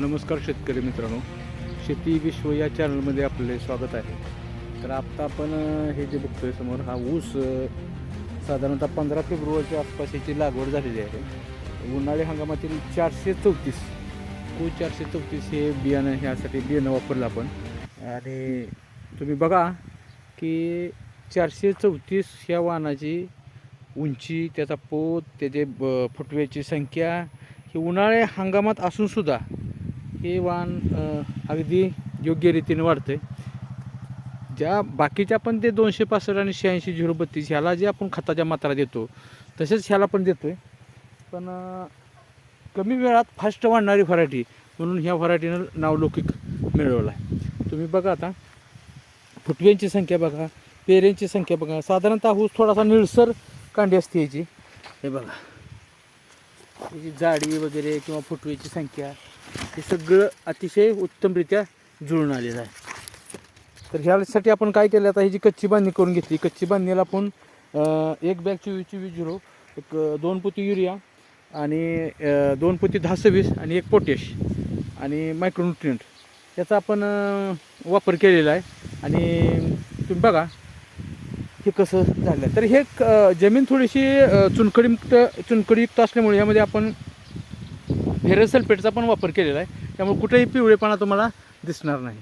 नमस्कार शेतकरी मित्रांनो. शेती विश्व या चॅनलमध्ये आपले स्वागत आहे. तर आत्ता आपण हे जे बघतोय समोर हा ऊस साधारणतः पंधरा फेब्रुवारीच्या आसपास याची लागवड झालेली आहे. उन्हाळी हंगामातील चारशे चौतीस कू चारशे चौतीस हे बियाणं ह्यासाठी बियाणं वापरलं आपण. आणि तुम्ही बघा की चारशे चौतीस ह्या वाहनाची उंची त्याचा पोत त्याचे ब फुटव्याची संख्या ही उन्हाळ्या हंगामात असूनसुद्धा हे वाण अगदी योग्य रीतीने वाढतं आहे ज्या बाकीच्या पण ते दोनशे पासष्ट आणि शहाऐंशी झिरो बत्तीस ह्याला जे आपण खताच्या मात्रा देतो तसेच ह्याला पण देतो आहे पण कमी वेळात फास्ट वाढणारी व्हरायटी म्हणून ह्या व्हरायटीनं नावलौकिक मिळवलं आहे तुम्ही बघा आता फुटव्यांची संख्या बघा पेऱ्यांची संख्या बघा. साधारणतः ऊस थोडासा निळसर कांडी असते याची. हे बघा. याची जाडी वगैरे किंवा फुटव्याची संख्या हे सगळं अतिशय उत्तमरित्या जुळून आलेलं आहे. तर ह्यासाठी आपण काय केलं आता ही जी कच्ची बांधणी करून घेतली कच्ची बांधणीला आपण एक बॅग चोवीस चोवीस झिरो एक दोन पोती युरिया आणि दोन पोती दहा सव्वीस आणि एक पोटॅश आणि मायक्रोन्युट्रियंट याचा आपण वापर केलेला आहे. आणि तुम्ही बघा हे कसं झालं. आहे तर हे जमीन थोडीशी अं, चुनकडीयुक्त चुनखडीयुक्त असल्यामुळे यामध्ये आपण फेरस सल्फेटचा पण वापर केलेला आहे. त्यामुळे कुठेही पिवळेपणा तुम्हाला दिसणार नाही.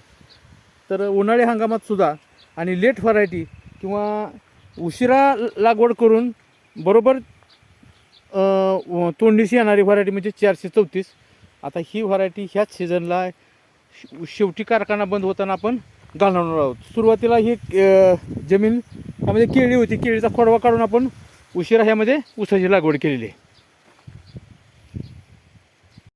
तर उन्हाळी हंगामात सुद्धा आणि लेट व्हरायटी किंवा उशिरा लागवड करून बरोबर तोंडीशी येणारी व्हरायटी म्हणजे चारशे चौतीस. आता ही व्हरायटी ह्याच सीझनला शेवटी कारखाना बंद होताना आपण घालवणार आहोत. सुरुवातीला ही जमीन म्हणजे केळी होती. केळीचा खोडवा काढून आपण उशिरा ह्यामध्ये ऊसाची लागवड केलेली आहे.